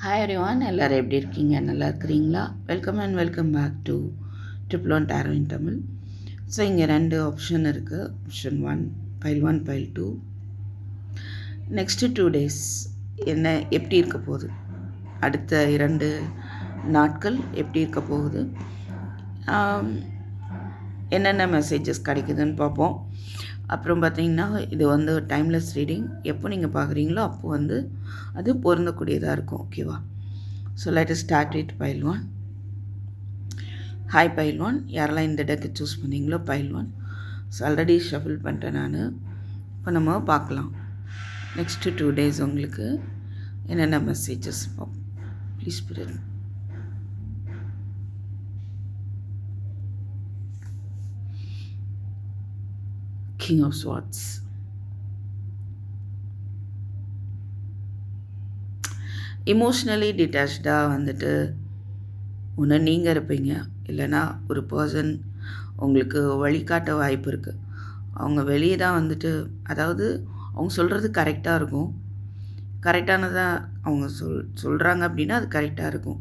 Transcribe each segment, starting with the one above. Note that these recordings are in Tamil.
ஹாய் எவ்ரிவான் எல்லோரும் எப்படி இருக்கீங்க? நல்லா இருக்கிறீங்களா? Welcome and welcome back to triple one tarot in Tamil so இங்கே ரெண்டு ஆப்ஷன் இருக்குது option one pile one pile two next two days என்ன எப்படி இருக்க போகுது? அடுத்த இரண்டு நாட்கள் எப்படி இருக்க போகுது? என்னென்ன மெசேஜஸ் கிடைக்குதுன்னு பார்ப்போம். அப்புறம் பார்த்தீங்கன்னா இது வந்து டைம்லெஸ் ரீடிங் எப்போ நீங்கள் பார்க்குறீங்களோ அப்போ வந்து அது பொருந்தக்கூடியதாக இருக்கும் ஓகேவா so let start with pile one hi pile one யாரெல்லாம் இந்த டெக்கை சூஸ் பண்ணீங்களோ pile one so already shuffle பண்ணிட்டேன் நான். இப்போ நம்ம பார்க்கலாம். நெக்ஸ்ட்டு டூ டேஸ் உங்களுக்கு என்னென்ன மெசேஜஸ் ப்ளீஸ் புரியுது King ஆஃப் Swords. இமோஷ்னலி டிட்டாச்சாக வந்துட்டு ஒன்று நீங்கள் இருப்பீங்க. இல்லைன்னா ஒரு பர்சன் உங்களுக்கு வழிகாட்ட வாய்ப்பு இருக்குது அவங்க வெளியே தான் வந்துட்டு அதாவது அவங்க சொல்கிறது கரெக்டாக இருக்கும். கரெக்டானதாக அவங்க சொல் சொல்கிறாங்க அப்படின்னா அது கரெக்டாக இருக்கும்.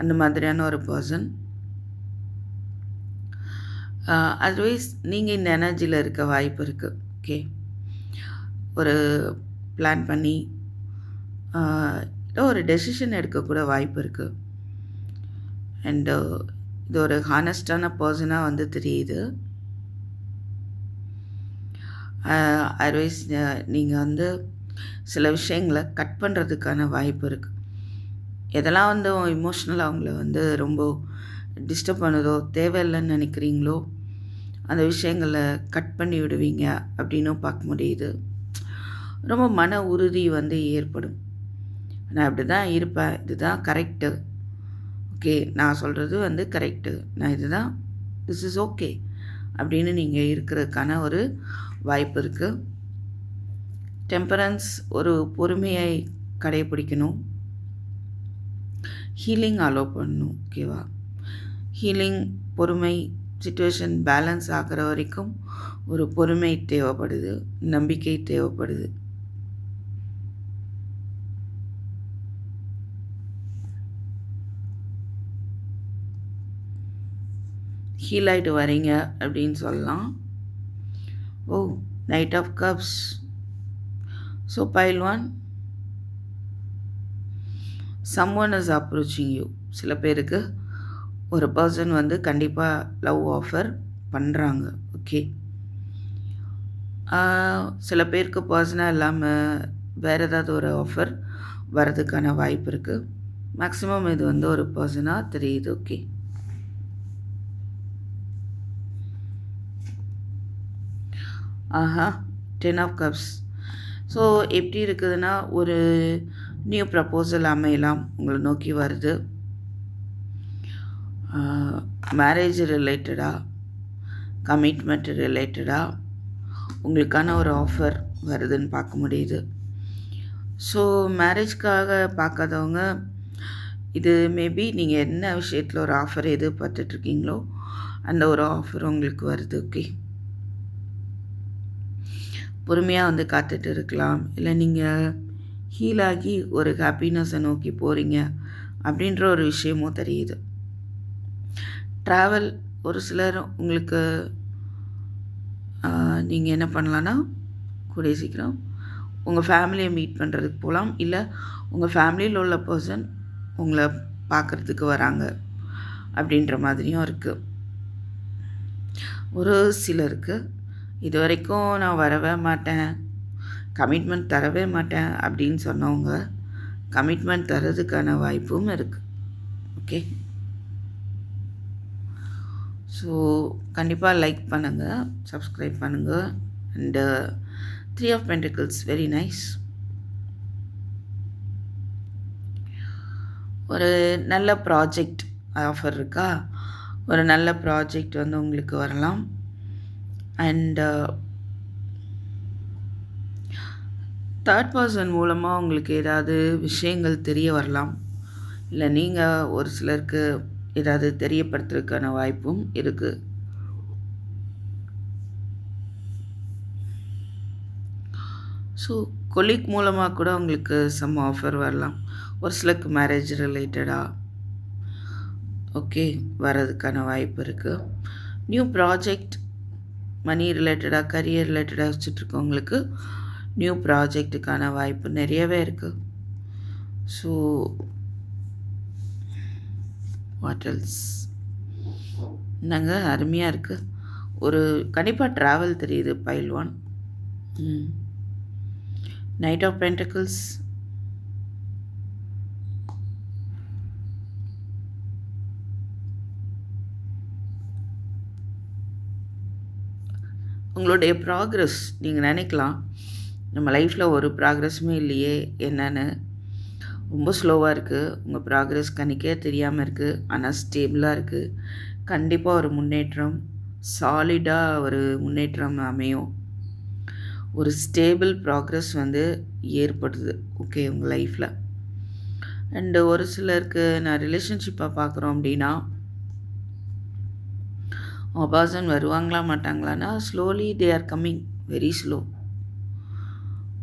அந்த மாதிரியான ஒரு பர்சன் அதர்வைஸ் நீங்கள் இந்த எனர்ஜியில் இருக்க வாய்ப்பு இருக்குது ஓகே ஒரு பிளான் பண்ணி ஏதோ ஒரு டெசிஷன் எடுக்கக்கூட வாய்ப்பு இருக்குது அண்டு இது ஒரு ஹானஸ்டான பர்சனாக வந்து தெரியுது. அதர்வைஸ் நீங்கள் வந்து சில விஷயங்களை கட் பண்ணுறதுக்கான வாய்ப்பு இருக்குது எதெல்லாம் வந்து இமோஷ்னலாக அவங்கள வந்து ரொம்ப டிஸ்டர்ப் பண்ணுதோ தேவையில்லைன்னு நினைக்கிறீங்களோ அந்த விஷயங்களை கட் பண்ணி விடுவீங்க அப்படின்னும் பார்க்க முடியுது. ரொம்ப மன உறுதி வந்து ஏற்படும். நான் இப்படி தான் இருப்பேன் இதுதான் கரெக்டு ஓகே நான் சொல்கிறது வந்து கரெக்டு நான் இதுதான் திஸ் இஸ் ஓகே அப்படின்னு நீங்கள் இருக்கிறதுக்கான ஒரு வாய்ப்பு இருக்குது டெம்பரன்ஸ் ஒரு பொறுமையை கடைபிடிக்கணும் ஹீலிங் அலோவ் பண்ணணும் ஓகேவா ஹீலிங் பொறுமை சுச்சுவேஷன் பேலன்ஸ் ஆகிற வரைக்கும் ஒரு பொறுமை தேவைப்படுது நம்பிக்கை தேவைப்படுது. ஹீல் ஆகிட்டு வரீங்க அப்படின்னு சொல்லலாம். ஓ knight of cups so pile one someone is approaching you சில பேருக்கு ஒரு பர்சன் வந்து கண்டிப்பாக லவ் ஆஃபர் பண்ணுறாங்க ஓகே சில பேருக்கு பர்சனாக இல்லாமல் வேறு ஏதாவது ஒரு ஆஃபர் வர்றதுக்கான வாய்ப்பு இருக்குது மேக்ஸிமம் இது வந்து ஒரு பர்சனாக தெரியுது. Okay aha ten of cups so எப்படி இருக்குதுன்னா ஒரு நியூ ப்ரப்போசல் அமையலாம். உங்களை நோக்கி வருது. மேரேஜ் ரிலேட்டடாக கமிட்மெண்ட் ரிலேட்டடாக உங்களுக்கான ஒரு ஆஃபர் வருதுன்னு பார்க்க முடியுது. ஸோ மேரேஜ்க்காக பார்க்காதவங்க இது மேபி நீங்கள் என்ன விஷயத்தில் ஒரு ஆஃபர் எது பார்த்துட்ருக்கீங்களோ அந்த ஒரு ஆஃபர் உங்களுக்கு வருது ஓகே பொறுமையாக வந்து காத்துட்டு இருக்கலாம். இல்லை நீங்கள் ஹீலாகி ஒரு ஹாப்பினஸை நோக்கி போகிறீங்க அப்படின்ற ஒரு விஷயமும் தெரியுது. ட்ராவல் ஒரு சிலர் உங்களுக்கு நீங்கள் என்ன பண்ணலான்னா கூடிய சீக்கிரம் உங்கள் ஃபேமிலியை மீட் பண்ணுறதுக்கு போகலாம் இல்லை உங்கள் ஃபேமிலியில் உள்ள பர்சன் உங்களை பார்க்குறதுக்கு வராங்க. அப்படின்ற மாதிரியும் இருக்குது ஒரு சிலருக்கு இது வரைக்கும் நான் வரவே மாட்டேன். கமிட்மெண்ட் தரவே மாட்டேன். அப்படின்னு சொன்னவங்க கமிட்மெண்ட் தரதுக்கான வாய்ப்பும் இருக்குது ஓகே ஸோ கண்டிப்பாக லைக் பண்ணுங்கள் சப்ஸ்கிரைப் பண்ணுங்கள் and three of pentacles very nice ஒரு நல்ல ப்ராஜெக்ட் ஆஃபர் இருக்கா? ஒரு நல்ல ப்ராஜெக்ட் வந்து உங்களுக்கு வரலாம். அண்டு தேர்ட் பர்சன் மூலமாக உங்களுக்கு ஏதாவது விஷயங்கள் தெரிய வரலாம். இல்லை நீங்கள் ஒரு சிலருக்கு ஏதாவது தெரியப்படுத்துறதுக்கான வாய்ப்பும் இருக்குது ஸோ கொலீக் மூலமாக கூட உங்களுக்கு சம் ஆஃபர் வரலாம். ஒரு சிலருக்கு மேரேஜ் ரிலேட்டடாக ஓகே வர்றதுக்கான வாய்ப்பு இருக்குது நியூ ப்ராஜெக்ட் மணி ரிலேட்டடாக கரியர் ரிலேட்டடாக வச்சுட்ருக்கவங்களுக்கு நியூ ப்ராஜெக்ட்டுக்கான வாய்ப்பு நிறையவே இருக்குது ஸோ வாட்டல்ஸ் என்னங்க அருமையாக இருக்குது ஒரு கண்டிப்பாக ட்ராவல் தெரியுது pile one knight of pentacles உங்களுடைய ப்ராக்ரஸ் நீங்கள் நினைக்கலாம். நம்ம லைஃப்பில் ஒரு ப்ராக்ரஸுமே இல்லையே என்னன்னு. ரொம்ப ஸ்லோவாக இருக்குது உங்கள் ப்ராக்ரஸ் கணிக்கே தெரியாமல் இருக்குது ஆனால் ஸ்டேபிளாக இருக்குது கண்டிப்பாக ஒரு முன்னேற்றம் சாலிடாக ஒரு முன்னேற்றம் அமையும். ஒரு ஸ்டேபிள் ப்ராக்ரஸ் வந்து ஏற்படுது ஓகே உங்கள் லைஃப்பில் அண்டு ஒரு சிலருக்கு நான் ரிலேஷன்ஷிப்பாக பார்க்குறோம் அப்படின்னா பர்சன் வருவாங்களா மாட்டாங்களான்னா slowly they are coming very slow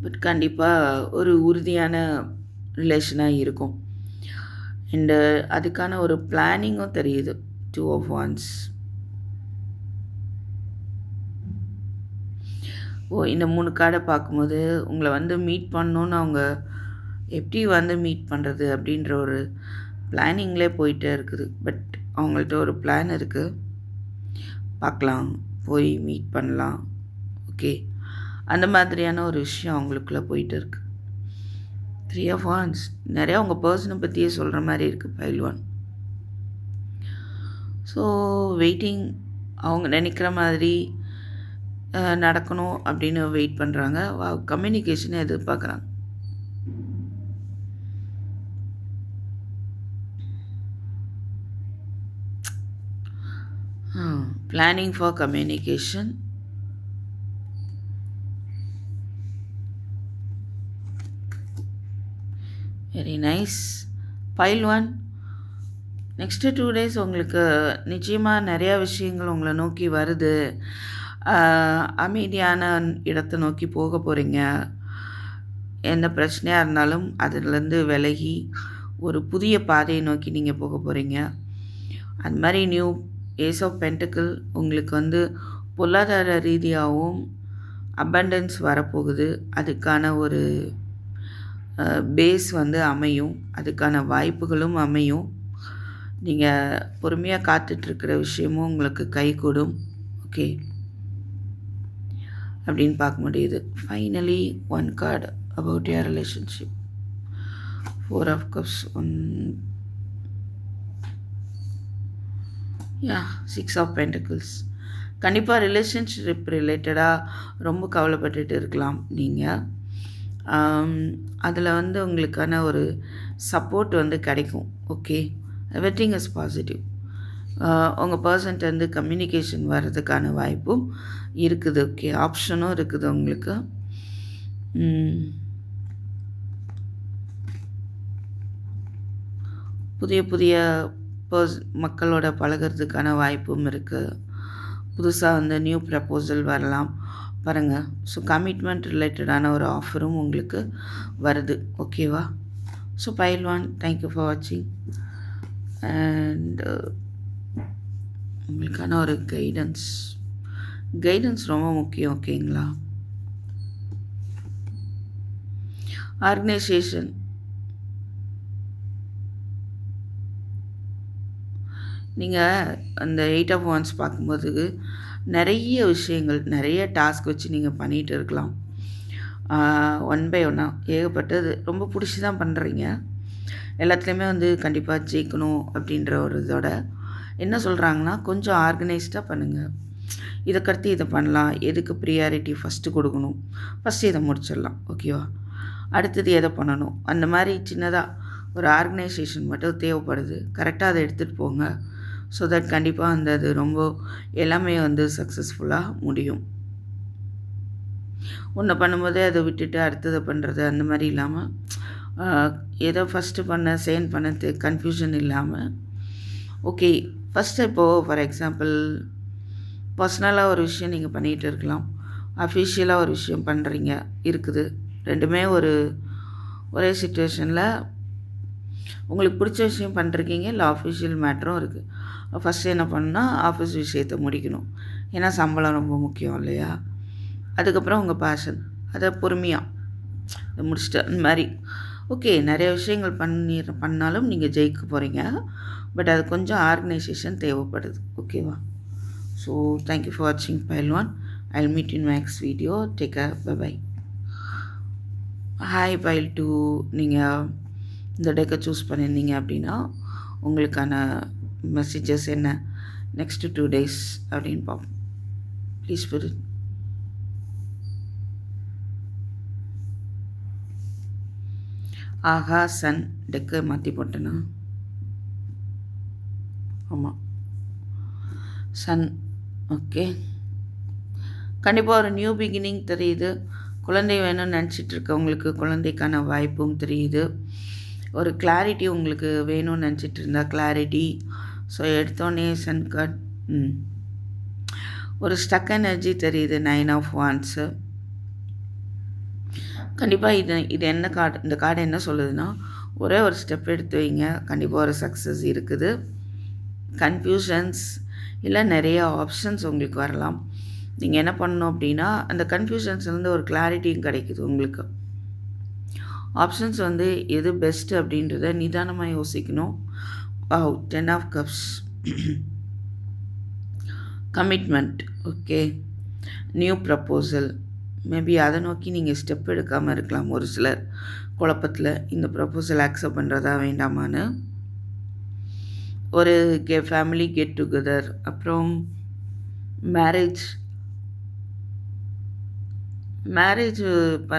but கண்டிப்பாக ஒரு உறுதியான ரிலேஷனாக இருக்கும். அண்டு uh, அதுக்கான ஒரு பிளானிங்கும் தெரியுது. டூ ஆஃப் ஒன்ஸ் ஓ இந்த மூணு கார்டை பார்க்கும்போது உங்களை வந்து மீட் பண்ணணுன்னு அவங்க எப்படி வந்து மீட் பண்ணுறது அப்படின்ற ஒரு பிளானிங்லேயே போயிட்டே இருக்குது. பட் அவங்கள்ட்ட ஒரு பிளான் இருக்குது பார்க்கலாம். போய் மீட் பண்ணலாம். ஓகே அந்த மாதிரியான ஒரு விஷயம் அவங்களுக்குள்ளே போயிட்டு இருக்கு. த்ரீ ஆஃப் ஆன்ஸ் நிறையா உங்கள் பர்சனை பற்றியே சொல்கிற மாதிரி இருக்குது ஃபைல் ஒன் ஸோ வெயிட்டிங் அவங்க நினைக்கிற மாதிரி நடக்கணும் அப்படின்னு வெயிட் பண்ணுறாங்க கம்யூனிகேஷனை எதிர்பார்க்குறாங்க planning for communication. Very nice pile one next two days உங்களுக்கு நிச்சயமாக நிறையா விஷயங்கள் உங்களை நோக்கி வருது. அமைதியான இடத்தை நோக்கி போக போகிறீங்க எந்த பிரச்சனையாக இருந்தாலும் அதுலேருந்து விலகி ஒரு புதிய பாதையை நோக்கி நீங்கள் போக போகிறீங்க அது மாதிரி நியூ ஏஸ் ஆஃப் பென்டக்கிள் உங்களுக்கு வந்து பொருளாதார ரீதியாகவும் அபண்டன்ஸ் வரப்போகுது. அதுக்கான ஒரு பேஸ் வந்து அமையும். அதுக்கான வாய்ப்புகளும் அமையும். நீங்கள் பொறுமையாக காத்துட்ருக்கிற விஷயமும் உங்களுக்கு கை கூடும் ஓகே அப்படின்னு பார்க்க முடியுது. Finally one card about your relationship four of cups one yeah six of pentacles கண்டிப்பாக ரிலேஷன்ஷிப் ரிலேட்டடாக ரொம்ப கவலைப்பட்டுட்டு இருக்கலாம் நீங்கள் அதில் வந்து உங்களுக்கான ஒரு சப்போர்ட் வந்து கிடைக்கும் ஓகே எவ்ரிதிங் இஸ் பாசிட்டிவ் உங்கள் பர்சன்ட் வந்து கம்யூனிகேஷன் வர்றதுக்கான வாய்ப்பும் இருக்குது ஓகே ஆப்ஷனும் இருக்குது உங்களுக்கு. புதிய புதிய பர்ஸ் மக்களோட பழகிறதுக்கான வாய்ப்பும் இருக்குது புதுசாக வந்து நியூ ப்ரப்போசல் வரலாம். பாருங்கள் ஸோ கமிட்மெண்ட் ரிலேட்டடான ஒரு ஆஃபரும் உங்களுக்கு வருது. ஓகேவா so pile one thank you for வாட்சிங் அண்டு உங்களுக்கான ஒரு கைடன்ஸ் கைடன்ஸ் ரொம்ப முக்கியம் ஓகேங்களா ஆர்கனைசேஷன் நீங்கள் அந்த எயிட் ஆஃப் ஒன்ஸ் பார்க்கும்போது நிறைய விஷயங்கள் நிறைய டாஸ்க் வச்சு நீங்கள் பண்ணிகிட்டு இருக்கலாம். ஒன் பை ஒன்னாக ஏகப்பட்டது ரொம்ப பிடிச்சி தான் பண்ணுறீங்க எல்லாத்துலேயுமே வந்து கண்டிப்பாக ஜெயிக்கணும் அப்படின்ற ஒரு இதோட என்ன சொல்கிறாங்கன்னா கொஞ்சம் ஆர்கனைஸ்டாக பண்ணுங்கள் இதுக்கடுத்து இதை பண்ணலாம். எதுக்கு ப்ரியாரிட்டி ஃபஸ்ட்டு கொடுக்கணும்? ஃபஸ்ட்டு இதை முடிச்சிடலாம். ஓகேவா அடுத்தது எதை பண்ணணும்? அந்த மாதிரி சின்னதாக ஒரு ஆர்கனைசேஷன் மட்டும் தேவைப்படுது. கரெக்டாக அதை எடுத்துகிட்டு போங்க. ஸோ தட் கண்டிப்பாக அந்த அது ரொம்ப எல்லாமே வந்து சக்ஸஸ்ஃபுல்லாக முடியும். ஒன்று பண்ணும்போதே அதை விட்டுட்டு அடுத்ததை பண்ணுறது அந்த மாதிரி இல்லாமல் எதை ஃபஸ்ட்டு பண்ண செகண்ட் பண்ணது கன்ஃபியூஷன் இல்லாமல் ஓகே ஃபஸ்ட்டு இப்போது ஃபார் எக்ஸாம்பிள் பர்சனலாக ஒரு விஷயம் நீங்கள் பண்ணிகிட்டு இருக்கலாம். அஃபிஷியலாக ஒரு விஷயம் பண்ணுறீங்க இருக்குது. ரெண்டுமே ஒரு ஒரே சுச்சுவேஷனில் உங்களுக்கு பிடிச்ச விஷயம் பண்ணுறீங்க இல்லை ஆஃபீஷியல் மேட்டரும் இருக்குது ஃபஸ்ட்டு என்ன பண்ணால் ஆஃபீஸ் விஷயத்தை முடிக்கணும். ஏன்னா சம்பளம் ரொம்ப முக்கியம் இல்லையா? அதுக்கப்புறம் உங்கள் பேஷன் அதை பொறுமையாக முடிச்சுட்டு அந்த மாதிரி. ஓகே நிறைய விஷயங்கள் பண்ணி பண்ணாலும் நீங்கள் ஜெயிக்க போகிறீங்க பட் அது கொஞ்சம் ஆர்கனைசேஷன் தேவைப்படுது. ஓகேவா ஸோ தேங்க்யூ ஃபார் வாட்சிங் pile one one I meet in next video take a bye hi pile two நீங்கள் இந்த டேக்கை சூஸ் பண்ணியிருந்தீங்க அப்படின்னா உங்களுக்கான மெசேஜஸ் என்ன? நெக்ஸ்ட்டு டூ டேஸ் அப்படின்னு பார்ப்போம். ப்ளீஸ் புரியுது ஆஹா சன் டெக்கை மாற்றி போட்டேன்னா ஆமாம் சன் ஓகே. கண்டிப்பாக ஒரு நியூ பிகினிங் தெரியுது. குழந்தை வேணும்னு நினச்சிட்டு இருக்கவங்களுக்கு குழந்தைக்கான வாய்ப்பும் தெரியுது. ஒரு கிளாரிட்டி உங்களுக்கு வேணும்னு நினச்சிட்டு இருந்தால் கிளாரிட்டி ஸோ எடுத்தோடனே சன் கார்ட் ம். ஒரு ஸ்டக் எனர்ஜி தெரியுது நைன் ஆஃப் ஒன்ஸு கண்டிப்பாக இது இது என்ன கார்டு இந்த கார்டு என்ன சொல்லுதுன்னா ஒரே ஒரு ஸ்டெப் எடுத்து வைங்க. கண்டிப்பாக ஒரு சக்ஸஸ் இருக்குது. கன்ஃபியூஷன்ஸ் இல்லை நிறைய ஆப்ஷன்ஸ் உங்களுக்கு வரலாம். நீங்கள் என்ன பண்ணணும் அப்படின்னா அந்த கன்ஃபியூஷன்ஸ்லேருந்து ஒரு கிளாரிட்டியும் கிடைக்குது உங்களுக்கு. ஆப்ஷன்ஸ் வந்து எது பெஸ்ட்டு அப்படின்றத நிதானமாக யோசிக்கணும். Ten of cups commitment okay new proposal maybe அதை நோக்கி நீங்கள் ஸ்டெப் எடுக்காமல் இருக்கலாம். ஒரு சிலர் குழப்பத்தில் இந்த ப்ரப்போசல் ஆக்செப்ட் பண்ணுறதா வேண்டாமான்னு. ஒரு கே ஃபேமிலி கெட் டுகெதர் அப்புறம் மேரேஜ் மேரேஜ் ப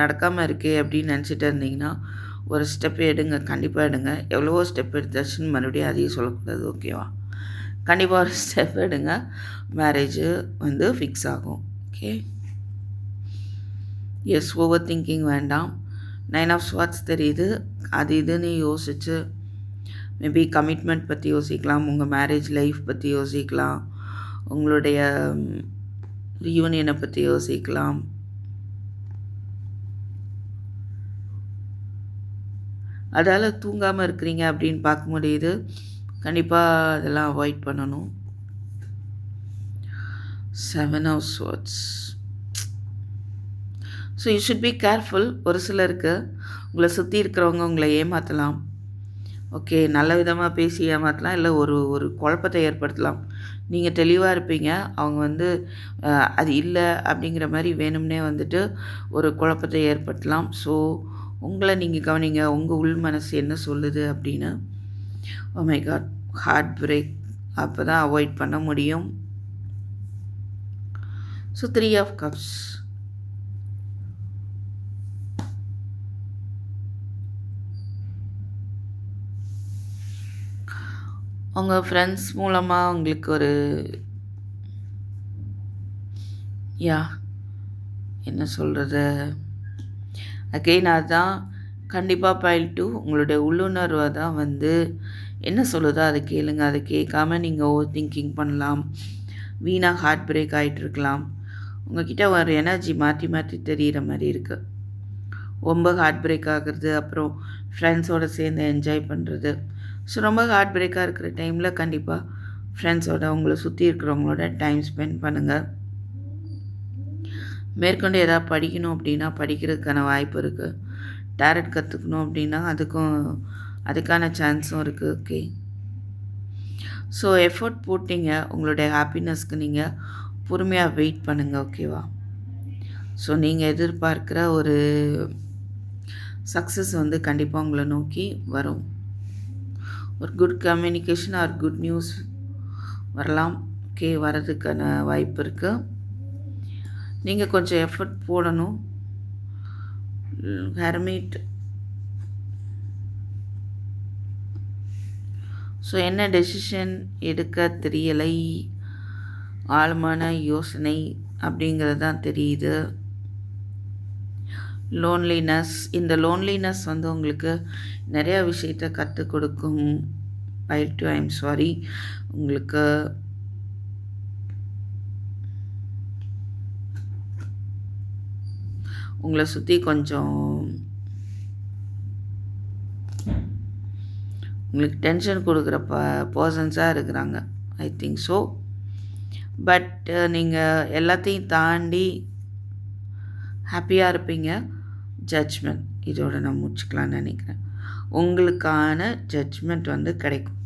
நடக்காமல் இருக்கே அப்படின்னு நினச்சிட்டு இருந்தீங்கன்னா ஒரு ஸ்டெப் எடுங்க கண்டிப்பாக எடுங்க. எவ்வளவோ ஸ்டெப் எடுத்தாச்சுன்னு மறுபடியும் அதையும் சொல்லக்கூடாது ஓகேவா கண்டிப்பாக ஒரு ஸ்டெப் எடுங்க. மேரேஜு வந்து ஃபிக்ஸ் ஆகும் ஓகே எஸ் ஓவர் திங்கிங் வேண்டாம். நைன் ஆஃப் ஸ்வாட்ஸ் தெரியுது. அது இதுன்னு யோசிச்சு மேபி கமிட்மெண்ட் பற்றி யோசிக்கலாம் உங்கள் மேரேஜ் லைஃப் பற்றி யோசிக்கலாம் உங்களுடைய யூனியனை பற்றி யோசிக்கலாம். அதால் தூங்காமல் இருக்கிறீங்க அப்படின்னு பார்க்க முடியுது கண்டிப்பாக அதெல்லாம் அவாய்ட் பண்ணணும். Seven of swords so you should be careful ஒரு சிலருக்கு உங்களை சுற்றி இருக்கிறவங்க உங்களை ஏமாற்றலாம் ஓகே நல்ல விதமாக பேசி ஏமாற்றலாம் இல்லை ஒரு ஒரு குழப்பத்தை ஏற்படுத்தலாம். நீங்கள் தெளிவாக இருப்பீங்க. அவங்க வந்து அது இல்லை அப்படிங்கிற மாதிரி வேணும்னே வந்துட்டு ஒரு குழப்பத்தை ஏற்படுத்தலாம். ஸோ உங்களை நீங்கள் கவனிங்க உங்கள் உள் மனசு என்ன சொல்லுது அப்படின்னு. மை காட் ஹார்ட் பிரேக் அப்போ தான் அவாய்ட் பண்ண முடியும். ஸோ த்ரீ ஆஃப் கப்ஸ் உங்கள் ஃப்ரெண்ட்ஸ் மூலமாக உங்களுக்கு ஒரு யா என்ன சொல்கிறது அகெயின் அதுதான் கண்டிப்பாக பயில் டூ உங்களுடைய உள்ளுணர்வை தான் வந்து என்ன சொல்லுதோ அதை கேளுங்க. அதை கேட்காம நீங்கள் ஓவர் திங்கிங் பண்ணலாம். வீணாக ஹார்ட் பிரேக் ஆகிட்டு இருக்கலாம். உங்ககிட்ட ஒரு எனர்ஜி மாற்றி மாற்றி தெரிகிற மாதிரி இருக்குது ரொம்ப ஹார்ட் பிரேக் ஆகுறது அப்புறம் ஃப்ரெண்ட்ஸோடு சேர்ந்து என்ஜாய் பண்ணுறது ஸோ ரொம்ப ஹார்ட் பிரேக்காக இருக்கிற டைமில் கண்டிப்பாக ஃப்ரெண்ட்ஸோட உங்களை சுற்றி இருக்கிறவங்களோட டைம் ஸ்பெண்ட் பண்ணுங்கள் மேற்கொண்டு எதாவது படிக்கணும் அப்படின்னா படிக்கிறதுக்கான வாய்ப்பு இருக்குது டேரட் கற்றுக்கணும் அப்படின்னா அதுக்கும் அதுக்கான சான்ஸும் இருக்குது ஓகே ஸோ எஃபர்ட் போட்டிங்க. உங்களுடைய ஹாப்பினஸ்க்கு நீங்கள் பொறுமையாக வெயிட் பண்ணுங்கள் ஓகேவா ஸோ நீங்கள் எதிர்பார்க்குற ஒரு சக்ஸஸ் வந்து கண்டிப்பாக உங்களை நோக்கி வரும். ஒரு good communication or good news வரலாம். ஓகே வர்றதுக்கான வாய்ப்பு இருக்குது நீங்கள் கொஞ்சம் எஃபர்ட் போடணும். ஹெர்மீட் ஸோ என்ன டெசிஷன் எடுக்க தெரியலை. ஆழமான யோசனை அப்படிங்கிறது தான் தெரியுது. லோன்லினஸ் இந்த லோன்லினஸ் வந்து உங்களுக்கு நிறையா விஷயத்த கற்றுக் கொடுக்கும். ஐ டு ஐம் சாரி உங்களுக்கு உங்களை சுற்றி கொஞ்சம் உங்களுக்கு டென்ஷன் கொடுக்குற ப பர்சன்ஸாக இருக்கிறாங்க ஐ திங்க் ஸோ பட் நீங்கள் எல்லாத்தையும் தாண்டி ஹாப்பியாக இருப்பீங்க. ஜட்ஜ்மெண்ட் இதோட நான் முடிச்சுக்கலான்னு நினைக்கிறேன். உங்களுக்கான ஜட்ஜ்மெண்ட் வந்து கிடைக்கும்.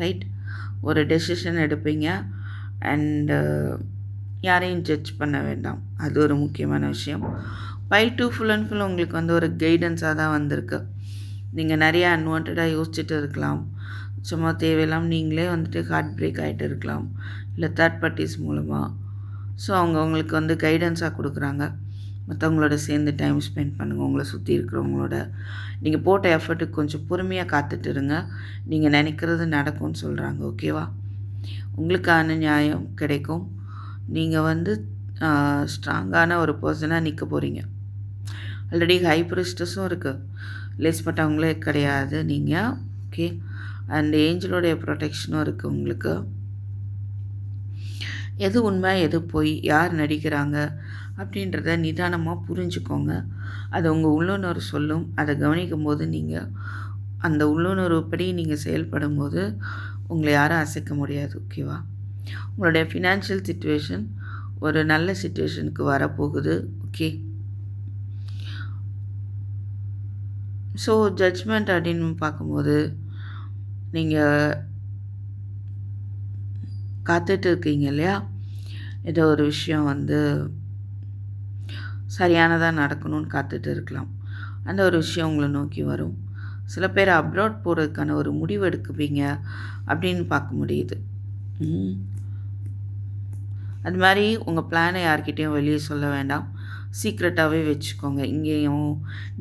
ரைட் ஒரு டெசிஷன் எடுப்பீங்க. அண்டு யாரையும் ஜட்ஜ் பண்ண வேண்டாம். அது ஒரு முக்கியமான விஷயம். Pile two full and full உங்களுக்கு வந்து ஒரு கைடன்ஸாக தான் வந்திருக்கு. நீங்கள் நிறைய அன்வான்டாக யோசிச்சுட்டு இருக்கலாம். சும்மா தேவையில்லாமல் நீங்களே வந்துட்டு ஹார்ட் பிரேக் ஆகிட்டு இருக்கலாம். இல்லை தேர்ட் பார்ட்டிஸ் மூலமாக ஸோ அவங்க உங்களுக்கு வந்து கைடன்ஸாக கொடுக்குறாங்க. மற்றவங்களோட சேர்ந்து டைம் ஸ்பெண்ட் பண்ணுங்கள் உங்களை சுற்றி இருக்கிறவங்களோட. நீங்கள் போட்ட எஃபர்ட்டுக்கு கொஞ்சம் பொறுமையாக காத்துட்டு இருங்க. நீங்கள் நினைக்கிறது நடக்கும்னு சொல்கிறாங்க ஓகேவா உங்களுக்கான நியாயம் கிடைக்கும். நீங்கள் வந்து ஸ்ட்ராங்கான ஒரு பர்சனாக நிற்க போகிறீங்க ஆல்ரெடி ஹை ப்ரிஸ்டஸும் இருக்குது லேஸ் பட்டவங்களே கிடையாது நீங்கள் ஓகே அண்ட் ஏஞ்சலோடைய ப்ரொடெக்ஷனும் இருக்குது உங்களுக்கு. எது உண்மை எது பொய் யார் நடிக்கிறாங்க அப்படின்றத நிதானமாக புரிஞ்சுக்கோங்க. அது உங்கள் உள்ளுணர்வு சொல்லும். அதை கவனிக்கும் போது நீங்கள் அந்த உள்ளுணர்வுப்படி நீங்கள் செயல்படும் போது உங்களை யாரும் அசைக்க முடியாது. ஓகேவா உங்களுடைய ஃபினான்ஷியல் சுச்சுவேஷன் ஒரு நல்ல சுச்சுவேஷனுக்கு வரப்போகுது ஓகே ஸோ ஜட்ஜ்மெண்ட் அப்படின்னு பார்க்கும்போது நீங்கள் காத்துட்டு இருக்கீங்க இல்லையா? ஏதோ ஒரு விஷயம் வந்து சரியானதாக நடக்கணும்னு காத்துட்டு இருக்கலாம். அந்த ஒரு விஷயம் உங்களை நோக்கி வரும். சில பேர் அப்ராட் போகிறதுக்கான ஒரு முடிவு எடுக்குவீங்க அப்படின்னு பார்க்க முடியுது. அது மாதிரி உங்கள் பிளானை யார்கிட்டேயும் வெளியே சொல்ல வேண்டாம். சீக்ரெட்டாகவே வச்சுக்கோங்க. இங்கேயும்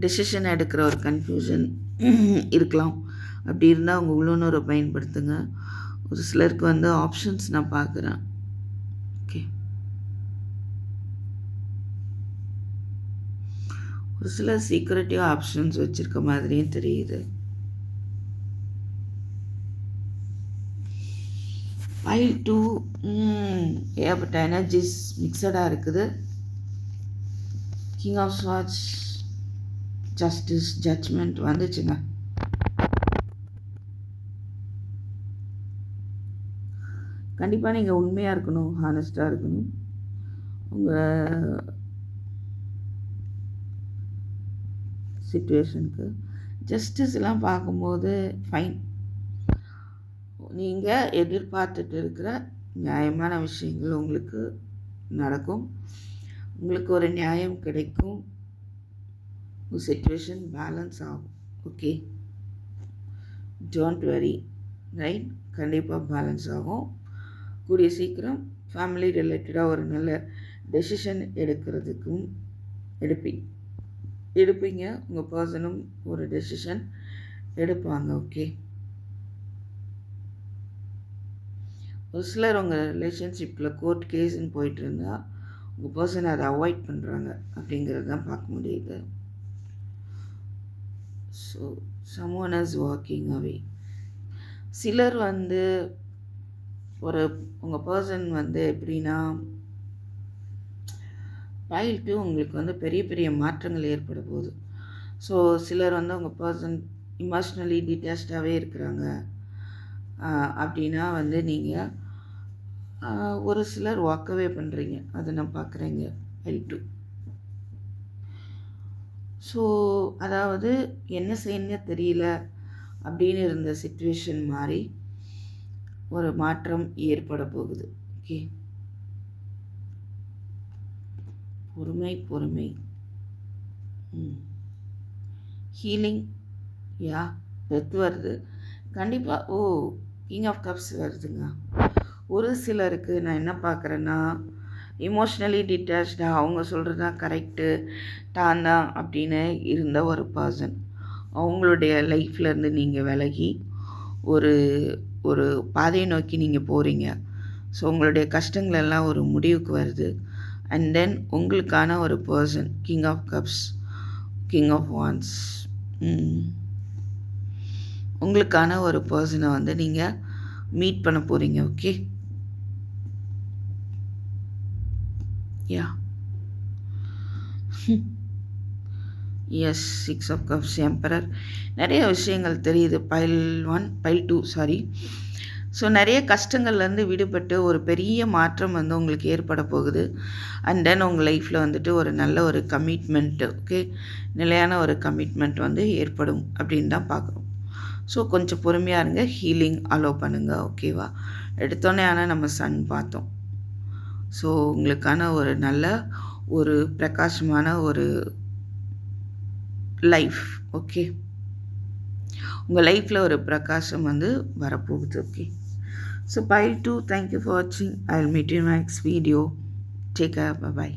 டெசிஷன் எடுக்கிற ஒரு கன்ஃபியூஷன் இருக்கலாம். அப்படி இருந்தால் உங்கள் உள்ளுணரை பயன்படுத்துங்க. ஒரு சிலருக்கு வந்து ஆப்ஷன்ஸ் நான் பார்க்குறேன். ஓகே ஒரு சிலர் சீக்ரெட்டிவ் ஆப்ஷன்ஸ் வச்சுருக்க மாதிரியும் தெரியுது. ஐ டூ ஏகப்பட்ட எனர்ஜிஸ் மிக்சடாக இருக்குது. King of swords justice judgement வந்துச்சுங்க. கண்டிப்பாக நீங்கள் உண்மையாக இருக்கணும் ஹானஸ்ட்டாக இருக்கணும். உங்கள் சுச்சுவேஷனுக்கு ஜஸ்டிஸ்லாம் பார்க்கும்போது ஃபைன் நீங்கள் எதிர்பார்த்துட்டு இருக்கிற நியாயமான விஷயங்கள் உங்களுக்கு நடக்கும். உங்களுக்கு ஒரு நியாயம் கிடைக்கும். உங்கள் சுச்சுவேஷன் பேலன்ஸ் ஆகும். ஓகே டோன்ட் வெரி ரைட் கண்டிப்பாக பேலன்ஸ் ஆகும். கூடிய சீக்கிரம் ஃபேமிலி ரிலேட்டடாக ஒரு நல்ல டெசிஷன் எடுக்கிறதுக்கும் எடுப்பீங்க. எடுப்பீங்க உங்கள் பர்சனும் ஒரு டெசிஷன் எடுப்பாங்க. ஓகே ஒரு சிலர் உங்கள் ரிலேஷன்ஷிப்பில் கோர்ட் கேஸ்ன்னு போயிட்டு இருந்தால் உங்கள் பர்சன் அதை அவாய்ட் பண்ணுறாங்க அப்படிங்கிறது தான் பார்க்க முடியுது. So someone is walking away சிலர் வந்து ஒரு உங்கள் பர்சன் வந்து எப்படின்னா பயில்ட்டு உங்களுக்கு வந்து பெரிய பெரிய மாற்றங்கள் ஏற்பட போகுது. ஸோ சிலர் வந்து உங்கள் பர்சன் இமோஷ்னலி டிட்டாச்சாகவே இருக்கிறாங்க. அப்படின்னா வந்து நீங்கள் ஒரு சிலர் வாக்கவே பண்ணுறீங்க அதை நான் பார்க்குறேங்க ஐ டூ ஸோ அதாவது என்ன செய்யணும்னே தெரியல அப்படின்னு இருந்த சுச்சுவேஷன் மாதிரி ஒரு மாற்றம் ஏற்பட போகுது. ஓகே பொறுமை பொறுமை. ஹீலிங் யா டெத் வருது. கண்டிப்பாக ஓ கிங் ஆஃப் கப்ஸ் வருதுங்க. ஒரு சிலருக்கு நான் என்ன பார்க்குறேன்னா இமோஷ்னலி டிட்டாச்சாக அவங்க சொல்கிறது தான் கரெக்டு தான் தான் அப்படின்னு இருந்த ஒரு பர்சன் அவங்களுடைய லைஃப்லேருந்து நீங்கள் விலகி ஒரு ஒரு பாதையை நோக்கி நீங்கள் போகிறீங்க ஸோ உங்களுடைய கஷ்டங்களெல்லாம் ஒரு முடிவுக்கு வருது. அண்ட் தென் உங்களுக்கான ஒரு person king of cups king of wands உங்களுக்கான ஒரு பர்சனை வந்து நீங்கள் மீட் பண்ண போகிறீங்க okay yeah yes six of cups emperor நிறைய விஷயங்கள் தெரியுது. Pile one pile two sorry so நிறைய கஷ்டங்கள்லேருந்து விடுபட்டு ஒரு பெரிய மாற்றம் வந்து உங்களுக்கு ஏற்பட போகுது. அண்ட் தென் உங்கள் லைஃப்பில் வந்துட்டு ஒரு நல்ல ஒரு கமிட்மெண்ட்டு ஓகே நிலையான ஒரு கமிட்மெண்ட் வந்து ஏற்படும் அப்படின்னு தான் பார்க்குறோம். ஸோ கொஞ்சம் பொறுமையாக இருங்க. ஹீலிங் அலோவ் பண்ணுங்கள் ஓகேவா எடுத்தோன்னே ஆனால் நம்ம சன் பார்த்தோம். ஸோ உங்களுக்கான ஒரு நல்ல ஒரு பிரகாசமான ஒரு லைஃப் ஓகே உங்கள் லைஃப்பில் ஒரு பிரகாசம் வந்து வரப்போகுது. Okay so pile two thank you for வாட்சிங் I will meet you next video take care bye